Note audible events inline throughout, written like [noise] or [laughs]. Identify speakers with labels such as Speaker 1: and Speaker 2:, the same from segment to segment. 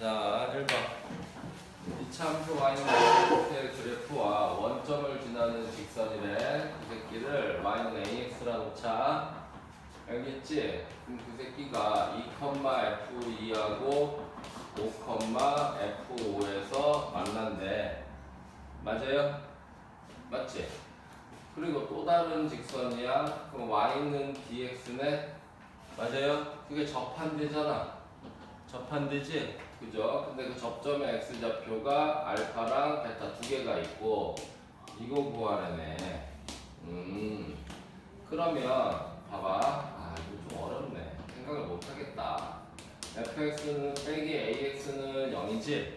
Speaker 1: 자, 1번. 이차함수 y는 x의 그래프와 원점을 지나는 직선이래. 그 새끼를 y는 ax라 놓자. 알겠지? 그럼 그 새끼가 2,f2하고 5,f5에서 만난대. 맞아요? 맞지? 그리고 또 다른 직선이야. 그럼 y는 dx네. 맞아요? 그게 접한대잖아. 접한대지? 그죠? 근데 그 접점의 x좌표가 알파랑 베타 두 개가 있고 이거 구하래네. 음. 그러면 봐봐. 아 이거 좀 어렵네. 생각을 못 하겠다. fx는 빼기 ax는 0이지?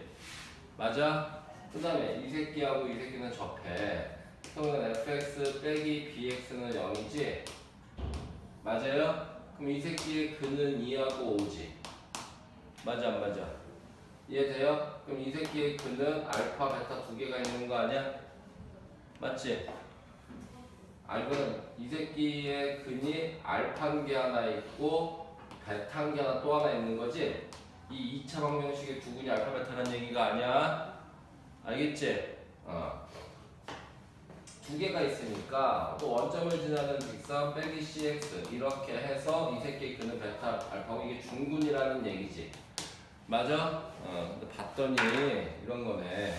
Speaker 1: 맞아? 그 다음에 이 새끼하고 이 새끼는 접해. 그러면 fx 빼기 bx는 0이지? 맞아요? 그럼 이 새끼의 근은 2하고 5지? 맞아 안 맞아? 이해돼요? 그럼 이 새끼의 근은 알파, 베타 두 개가 있는 거 아니야? 맞지? 알고는 이 새끼의 근이 알파인 게 하나 있고 베타인 게 하나 또 하나 있는 거지? 이 2차 방정식의 두 근이 알파, 베타라는 얘기가 아니야? 알겠지? 어. 두 개가 있으니까 또 원점을 지나는 직선 빼기 cx 이렇게 해서 이 새끼의 근은 베타 알파 이게 중근이라는 얘기지 맞아? 어 근데 봤더니 이런 거네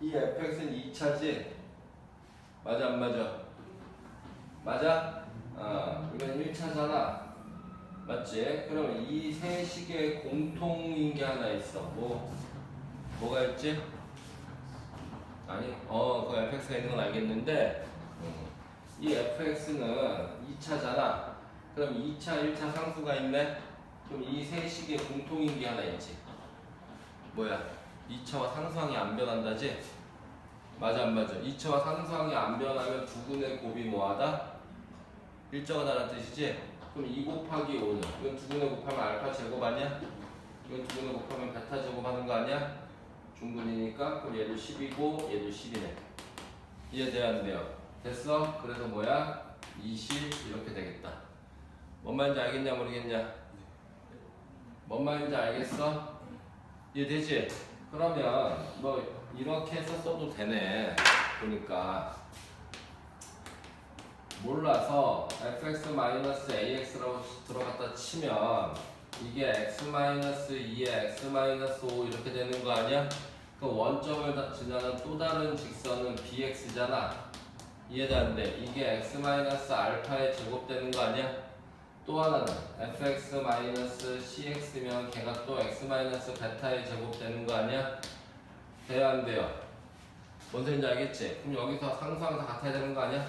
Speaker 1: 이 fx는 2차지 맞아 안 맞아? 맞아? 어 이건 1차잖아 맞지? 그러면 이 세 식의 공통인 게 하나 있어 뭐 뭐가 있지? 아니, 어, 그 fx가 있는 건 알겠는데, 음, 이 fx는 2차잖아. 그럼 2차, 1차 상수가 있네? 그럼 이 세 식의 공통인 게 하나 있지. 뭐야? 2차와 상수항이 안 변한다지? 맞아, 안 맞아? 2차와 상수항이 안 변하면 두 군의 곱이 뭐하다? 일정하다는 뜻이지? 그럼 2 곱하기 5는? 이건 두 군의 곱하면 알파 제곱 아니야? 이건 두 군의 곱하면 베타 제곱 하는 거 아니야? 중분이니까 그럼 얘도 10이고 얘도 10이네 이해돼야 안 돼요? 됐어? 그래서 뭐야? 20 이렇게 되겠다 뭔 말인지 알겠냐 모르겠냐? 뭔 말인지 알겠어? 이해되지? 그러면 뭐 이렇게 해서 써도 되네 보니까 몰라서 fx-ax라고 들어갔다 치면 이게 x-2에 x-5 이렇게 되는 거 아니야? 그 원점을 다- 지나는 또 다른 직선은 bx잖아. 이해되는데 이게 x-알파에 제곱되는 거 아니야? 또 하나는 fx-cx면 걔가 또 x-베타에 제곱되는 거 아니야? 돼야 안 돼요? 뭔 소리인지 알겠지? 그럼 여기서 상수항 다 같아야 되는 거 아니야?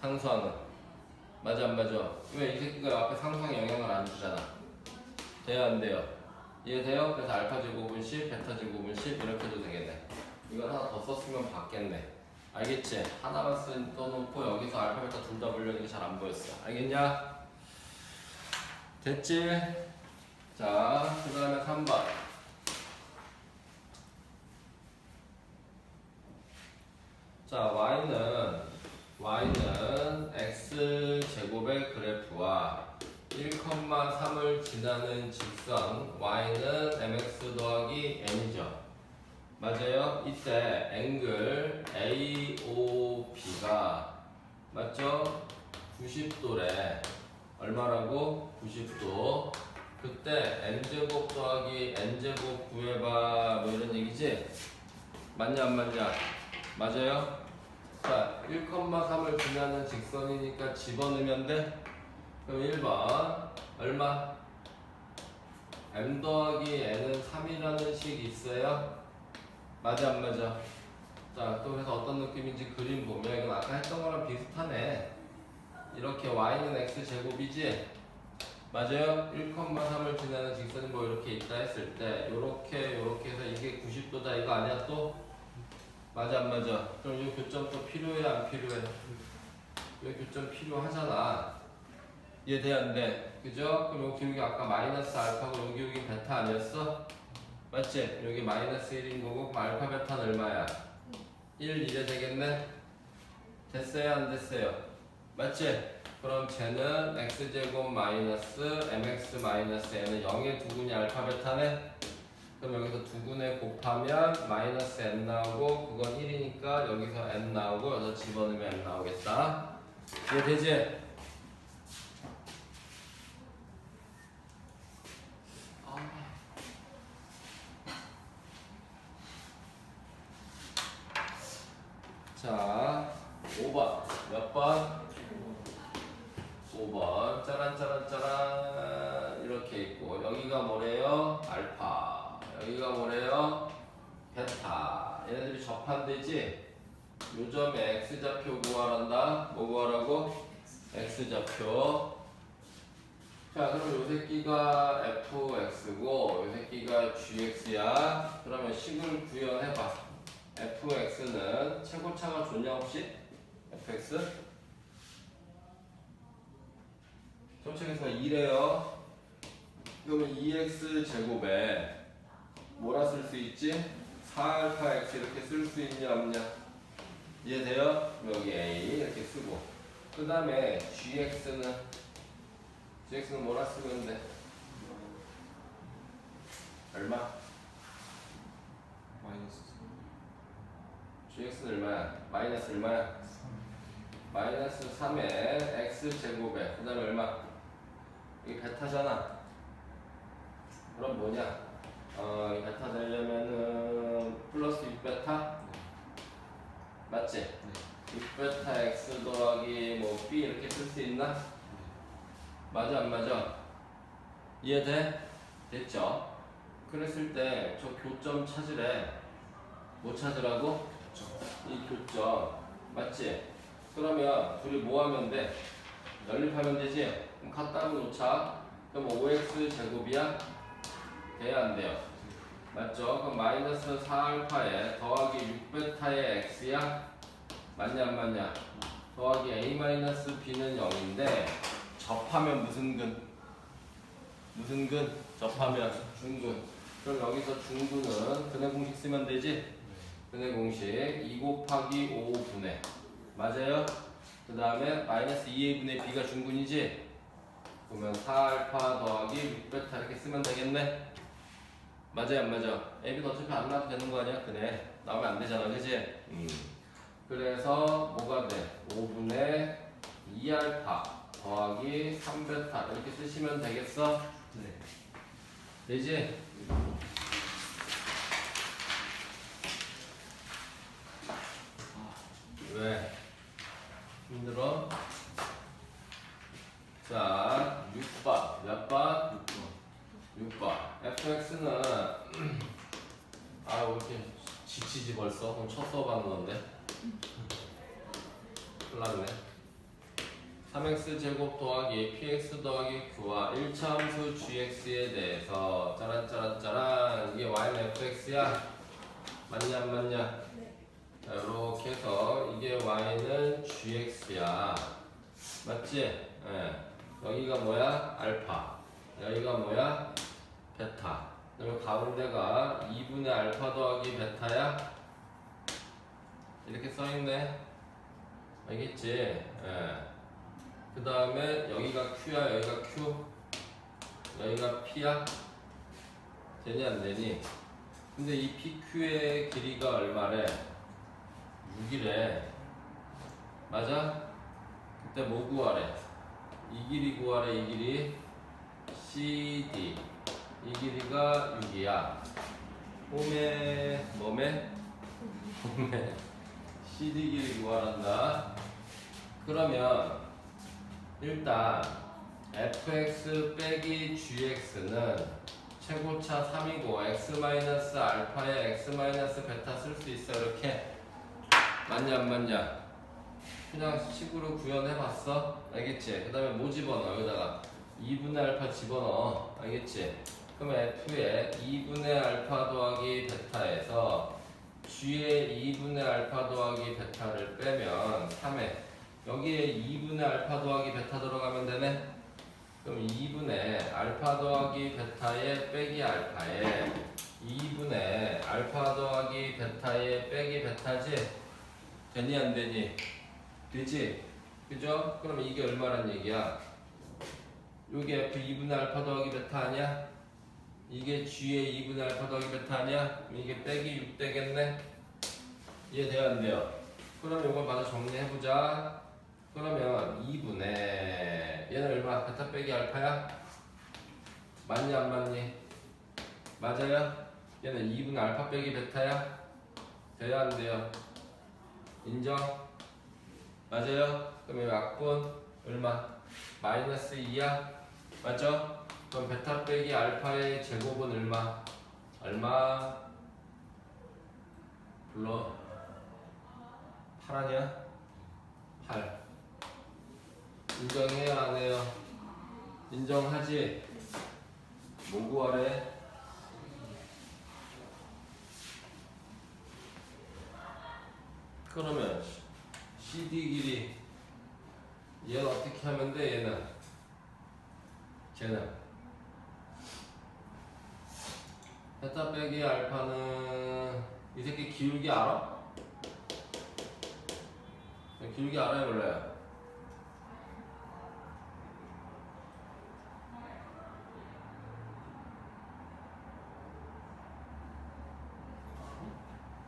Speaker 1: 상수항은 맞아 안 맞아? 왜 이 새끼가 앞에 상수항에 영향을 안 주잖아 돼야 안 돼요? 이해돼요? 그래서 알파 제곱은 10, 베타 제곱은 10 이렇게 해도 되겠네 이걸 하나 더 썼으면 받겠네 알겠지? 하나만 쓴 떠놓고 여기서 알파, 베타 둘 다 불려는 게 잘 안 보였어 알겠냐? 됐지? 자, 그 다음에 3번 자, y는 y는 x 제곱의 그래프와 1,3을 지나는 직선 y는 mx 더하기 n이죠. 맞아요? 이때 앵글 AOB가 맞죠? 90도래. 얼마라고? 90도. 그때 n제곱 더하기 n제곱 구해봐 뭐 이런 얘기지? 맞냐 안 맞냐? 맞아요? 자, 1,3을 지나는 직선이니까 집어넣으면 돼? 그럼 1번 얼마? m 더하기 n은 3이라는 식 있어요? 맞아 안 맞아? 자, 또 그래서 어떤 느낌인지 그림 보면 이건 아까 했던 거랑 비슷하네 이렇게 y는 x 제곱이지? 맞아요? 1,3을 지나는 직선이 뭐 이렇게 있다 했을 때 요렇게 요렇게 해서 이게 90도다 이거 아니야 또? 맞아 안 맞아? 그럼 이 교점 또 필요해 안 필요해? 이 교점 필요하잖아 이해돼 안 돼? 그죠? 그럼 여기 기울기 아까 마이너스 알파고 여기 여기 베타 아니었어? 맞지? 여기 마이너스 1인 거고 그럼 알파 베타는 얼마야? 1 이래 되겠네? 됐어요 안 됐어요? 맞지? 그럼 쟤는 x제곱 마이너스 mx 마이너스 n은 0의 두근이 알파 베타네 그럼 여기서 두근에 곱하면 마이너스 n 나오고 그건 1이니까 여기서 n 나오고 여기서 집어넣으면 n 나오겠다 이해되지? 자 5번 몇 번? 5번 짜란 짜란 짜란 이렇게 있고 여기가 뭐래요? 알파 여기가 뭐래요? 베타 얘네들이 접한대지 요점에 x좌표 구하란다 뭐 구하라고? X좌표 자 그럼 요 새끼가 fx고 요 새끼가 gx야 그러면 식을 구현해봐 fx는 최고차가 존냐 혹시? fx? 정책에서 2래요. 그러면 2x 제곱에 뭐라 쓸 수 있지? 4알파 x 이렇게 쓸 수 있냐 없냐? 이해돼요? 여기 a 이렇게 쓰고 그 다음에 gx는 gx는 뭐라 쓰면 돼? 얼마?
Speaker 2: 마이너스
Speaker 1: gx는 얼마야? 마이너스 얼마야? 마이너스 3에 x 제곱에 그 다음에 얼마? 이게 베타잖아 그럼 뭐냐? 어, 이 베타 되려면은 플러스 6베타? 맞지? 6베타 x 더하기 뭐 b 이렇게 쓸 수 있나? 맞아 안 맞아? 이해돼? 됐죠? 그랬을 때 저 교점 찾으래 뭐 찾으라고? 이 교점 맞지? 그러면 둘이 뭐 하면 돼? 연립하면 되지? 그럼 갖다 놓자 그럼 5x 제곱이야? 돼야 안 돼요? 맞죠? 그럼 마이너스 4알파에 더하기 6베타의 x야? 맞냐 안 맞냐? 더하기 a 마이너스 b는 0인데 접하면 무슨 근? 무슨 근? 접하면 중근 그럼 여기서 중근은 근의 공식 쓰면 되지? 근의 공식 2 곱하기 5 분의 맞아요? 그 다음에 마이너스 2의 분의 b가 중근이지? 그러면 4알파 더하기 6베타 이렇게 쓰면 되겠네? 맞아요 안 맞아? AB도 어차피 안 나와도 되는 거 아니야? 그네 나오면 안 되잖아 그지? 음. 그래서 뭐가 돼? 5분의 2알파 더하기 3베타 이렇게 쓰시면 되겠어?
Speaker 2: 네
Speaker 1: 되지? 왜? 힘들어? 자, 6번. 몇 번? 6번. fx는 아, 왜 이렇게 지치지 벌써? 그럼 첫 하는 건데. 큰일 났네. 3x 제곱 더하기 px 더하기 q와 1차 함수 gx에 대해서 짜란 짜란 짜란 이게 y는 fx야? 맞냐 안 맞냐? 자, 이렇게 해서 이게 y는 gx야. 맞지? 예. 여기가 뭐야? 알파. 여기가 뭐야? 베타. 그러면 가운데가 2분의 알파 더하기 베타야? 이렇게 써있네. 알겠지? 예. 그 다음에 여기가 q야, 여기가 q. 여기가 p야? 되니 안 되니? 근데 이 PQ의 길이가 얼마래? 6이래. 맞아? 그때 뭐 구하래? 이 길이 구하래, 이 길이. CD. 이 길이가 6이야. 홈에, 뭐매? 홈에. CD 길이 구하란다. 그러면, 일단, fx 빼기 gx는 최고차 3이고 x 마이너스 알파에 x 마이너스 베타 쓸 수 있어 이렇게. 맞냐 안 맞냐? 그냥 식으로 구현해봤어? 알겠지? 그 다음에 뭐 집어넣어 여기다가? 2분의 알파 집어넣어. 알겠지? 그럼 f에 2분의 알파 더하기 베타에서 g의 2분의 알파 더하기 베타를 빼면 3에 여기에 2분의 알파 더하기 베타 들어가면 되네 그럼 2분의 알파 더하기 베타의 빼기 알파에 2분의 알파 더하기 베타의 빼기 베타지? 되니 안 되니? 되지? 그죠? 그럼 이게 얼마란 얘기야? 요게 F 2분의 알파 더하기 베타 아니야? 이게 G의 2분의 알파 더하기 베타 아니야? 이게 빼기 6 되겠네? 이해돼요 안 돼요? 그럼 이걸 받아 정리해보자 그러면 2분의 얘는 얼마? 베타 빼기 알파야? 맞니 안 맞니? 맞아요? 얘는 2분의 알파 빼기 베타야? 돼요 안 돼요? 인정? 맞아요? 그럼 이 약분 얼마? 마이너스 2야? 맞죠? 그럼 베타 빼기 알파의 제곱은 얼마? 얼마? 불러 8 아니야? 8 인정해요 안 해요? 인정하지? 뭐 구하래? 그러면 CD 길이 얘는 어떻게 하면 돼 얘는 쟤는 베타 빼기 알파는 이 새끼 기울기 알아? 기울기 알아요 몰라요?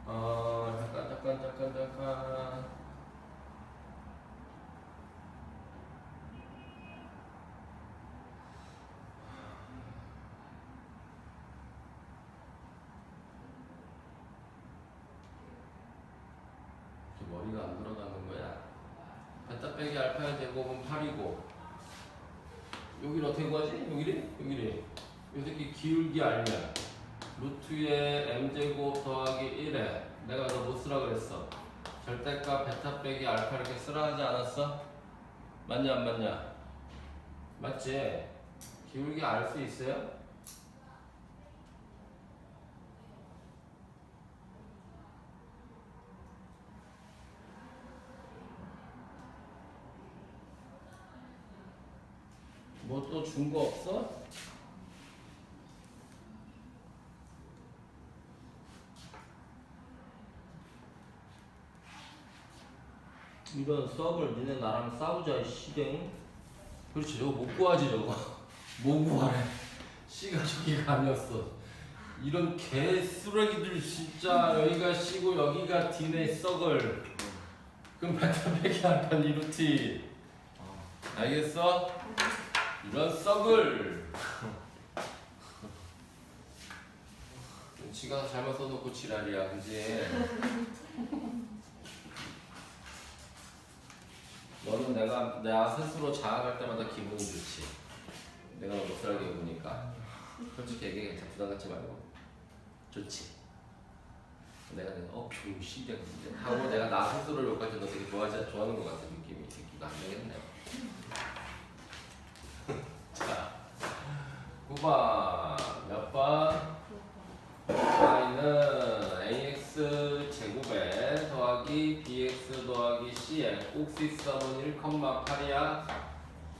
Speaker 1: 어 잠깐 잠깐 잠깐 잠깐 이렇게 머리가 안 돌아가는 거야 베타 빼기 알파의 제곱은 8이고 여기를 어떻게 구하지? 여기를? 여기를 이 새끼 기울기 알면 루트의 m제곱 더하기 1에 내가 너뭐 쓰라 그랬어? 절대값 베타 빼기 알파 이렇게 쓰라 하지 않았어? 맞냐 안 맞냐? 맞지? 기울기 알 수 있어요? 뭐 또 준 거 없어? 이런 수업을 니네 나랑 싸우자 이 시댕 그렇지 저거 못 구하지 저거. [laughs] 못 구하래 씨가 저기가 아니었어 이런 개 쓰레기들 진짜 여기가 씨고 여기가 디네 썩을. 그럼 베타백이 알파 니루티 알겠어? 이런 썩을 [laughs] 지가 잘못 써놓고 지랄이야 그지? [laughs] 너는 내가 내가 스스로 자학할 때마다 기분이 좋지. 내가 못 살게 보니까 솔직히 얘기해 괜찮아 부담 갖지 말고 좋지. 내가 내가 어 병신이야 근데 하고 내가 나 스스로를 욕할 때 너 되게 좋아하지 좋아하는 것 같아 느낌이 이 새끼가 안 되겠네. 자 9번 몇 번? y는 ax 제곱에 더하기 bx 더하기 c에 꼭지점은 1,8이야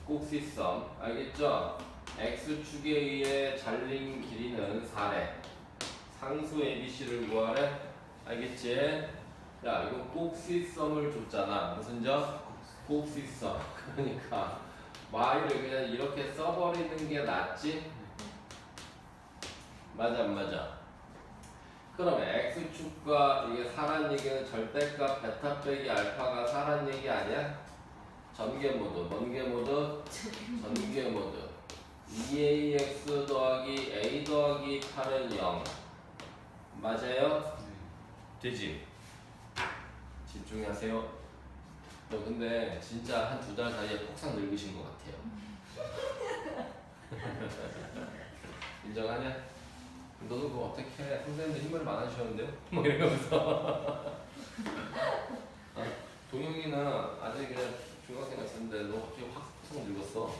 Speaker 1: 꼭지점 알겠죠? x축에 의해 잘린 길이는 4래 상수 abc를 구하래 알겠지? 야 이거 꼭지점을 줬잖아 무슨 점? 꼭지점 그러니까 y를 그냥 이렇게 써버리는 게 낫지? 맞아 안 맞아? 그럼 x축과 이게 사란 얘기는 절대값 베타 빼기 알파가 사란 얘기 아니야? 전개 모드, 번개 모드, 전개 모드. 2ax 더하기 a 더하기 8은 0. 맞아요? 되지? 집중하세요. 너 근데 진짜 한 두 달 사이에 폭삭 늙으신 것 같아요. [laughs] 인정하냐? 너도 그거 어떻게 해? 선생님들 힘을 많아 주셨는데요? [laughs] 뭐 이러면서 아, 동영이는 아직 중학생 같은데 너 갑자기 확확 늙었어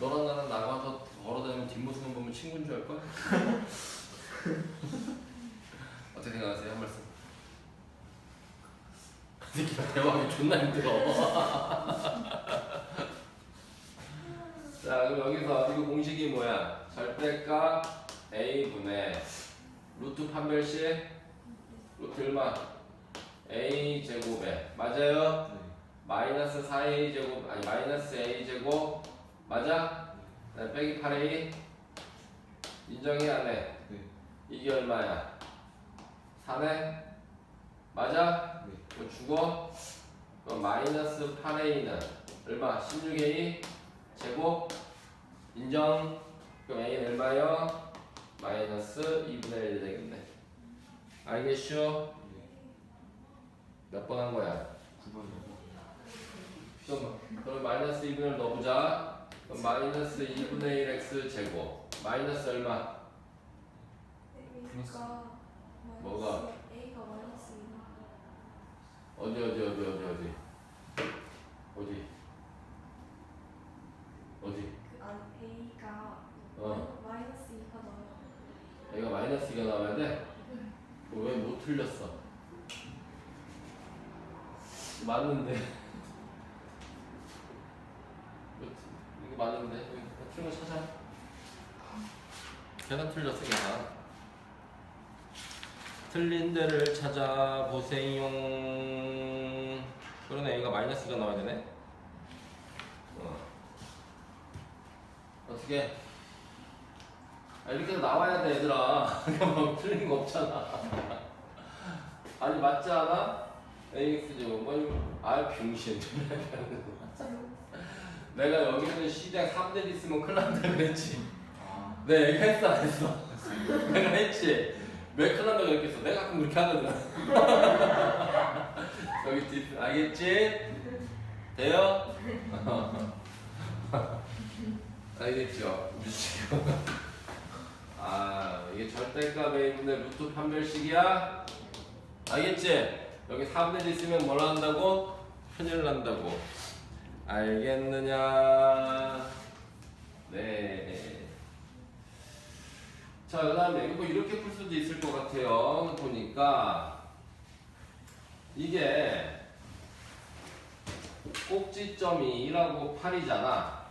Speaker 1: 너랑 나랑 나가서 걸어다니면 뒷모습만 보면 친구인 줄 알걸? [laughs] 어떻게 생각하세요? 한 말씀 이 새끼가 대화하기 존나 힘들어 자 그럼 여기서 이거 공식이 뭐야? 절대값 a분의 루트 판별식 루트 얼마? a 제곱에 맞아요? 마이너스 4a 제곱 아니 마이너스 a 제곱 맞아? 네, 빼기 8a 인정해 안 해?
Speaker 2: 네.
Speaker 1: 이게 얼마야? 4네? 맞아?
Speaker 2: 네.
Speaker 1: 이거 죽어? 그럼 마이너스 8a는 얼마? 16a 제곱 인정? 그럼 a는 얼마요? 마이너스 2분의 1 되겠네 알겠슈? 몇 번 한 거야?
Speaker 2: 9번이요.
Speaker 1: 그럼, 그럼 마이너스 2분의 1 넣어보자 그럼 마이너스 2분의 1 x 제곱 마이너스 얼마?
Speaker 3: A가
Speaker 1: 뭐가? 어디 어디 어디 어디 어디? 어디? 어디?
Speaker 3: 그 안 A가
Speaker 1: 어.
Speaker 3: 마이너스 2가 나와요.
Speaker 1: 얘가 마이너스 2가 나와야 돼? 왜못 틀렸어? 맞는데. [laughs] 이거 트- 이거 맞는데? 여기 틀린 거 찾아. 계산 틀렸어 계산 틀린 데를 찾아보세요. 그러네 얘가 마이너스 2가 나와야 되네. 어. 어떻게? 아, 이렇게 나와야 돼 얘들아. [laughs] 그냥 뭐 틀린 거 없잖아. 아니 맞지 않아? AX 제곱은 아 병신. [laughs] 내가 여기 있는 시대 3대 있으면 큰일 난다 그랬지.
Speaker 2: 아.
Speaker 1: 내 얘기했어 안 했어? [laughs] 내가 했지 왜 큰일 난다 그랬겠어 내가 가끔 그렇게 하거든 [laughs] 여기 뒷 알겠지? 돼요? [laughs] 알겠죠? 미치고 [laughs] 아 이게 절대값의 1분의 루트 판별식이야? 알겠지? 여기 3분의 1 있으면 뭘 한다고? 큰일 난다고 알겠느냐? 네. 자, 그 다음에 이거 이렇게 풀 수도 있을 것 같아요. 보니까 이게 꼭지점이 1하고 8이잖아.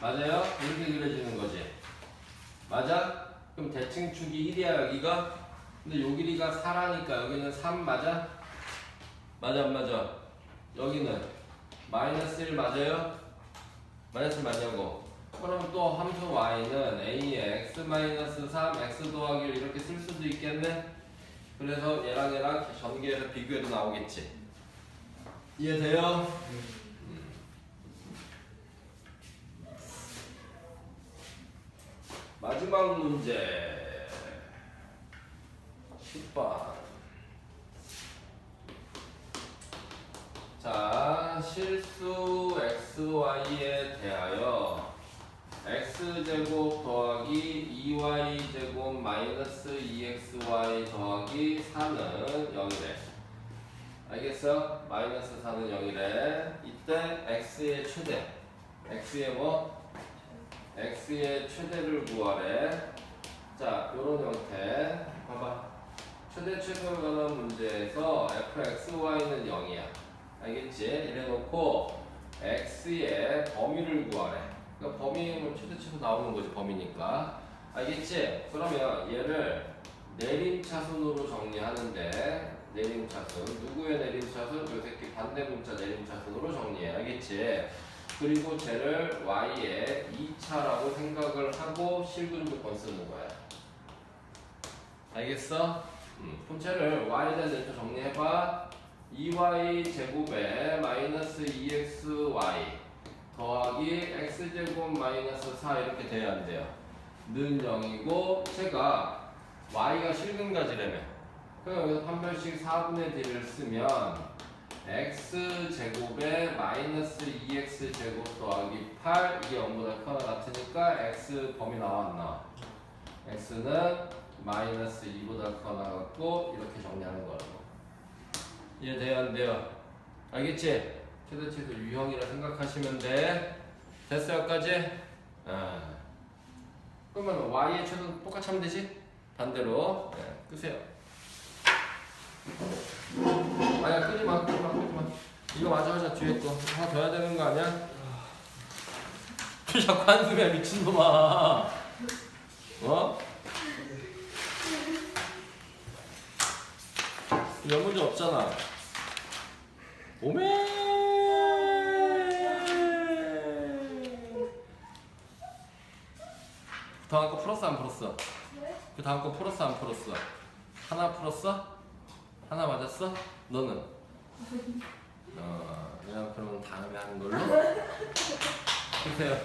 Speaker 1: 맞아요? 이렇게 그려지는 거지. 맞아? 그럼 대칭 축이 1이야 여기가? 근데 요 길이가 4라니까 여기는 3 맞아? 맞아 안 맞아? 여기는 마이너스 1 맞아요? 마이너스 1 맞냐고? 그럼 또 함수 y는 a의 x 마이너스 3 x 더하기 1 이렇게 쓸 수도 있겠네? 그래서 얘랑 얘랑 전개해서 비교해도 나오겠지? 이해돼요? 마지막 문제 10번 자 실수 xy에 대하여 x제곱 더하기 2y제곱 마이너스 2xy 더하기 4는 0이래 알겠어? 마이너스 4는 0이래 이때 x의 최대 x의 뭐? x의 최대를 구하래. 자, 요런 형태. 봐봐. 최대 최소를 가는 문제에서 fxy는 0이야. 알겠지? 이래 놓고 x의 범위를 구하래. 그러니까 범위는 최대 최소 나오는 거지, 범위니까. 알겠지? 그러면 얘를 내림차순으로 정리하는데 내림차순. 누구의 내림차순? 요 새끼 반대 문자 내림차순으로 정리해. 알겠지? 그리고 쟤를 y의 2차라고 생각을 하고 실근 조건 쓰는 거야. 알겠어? 음, 그럼 쟤를 y에 대한 데이터 정리해봐. 2y 제곱에 마이너스 2xy 더하기 x제곱 마이너스 4 이렇게 돼야 안 돼요. 는 0이고 쟤가 y가 실근가지라며. 그럼 여기서 판별식 4분의 d를 쓰면 x 제곱에 마이너스 2x 제곱 더하기 8 이게 0보다 크거나 같으니까 x 범위 나와? x는 마이너스 2보다 크거나 같고 이렇게 정리하는 거라고 이해돼요 안 돼요? 알겠지? 최대 최소 유형이라 생각하시면 돼 됐어요 여기까지? 아. 그러면 y의 최소 똑같이 하면 되지? 반대로 네, 끄세요 아니야 끄지 마 끄지 마 끄지 마 이거 마저 하자 뒤에 거 하나 더 해야 되는 거 아니야? 자꾸 한숨이야 미친놈아 어? 몇 문제 없잖아 오메 다음 거 풀었어 안 풀었어?
Speaker 3: 네?
Speaker 1: 그 다음 거 풀었어 안 풀었어? 하나 풀었어? 하나 맞았어? 너는? 어 그냥 그러면 다음에 하는 걸로? [laughs] 주세요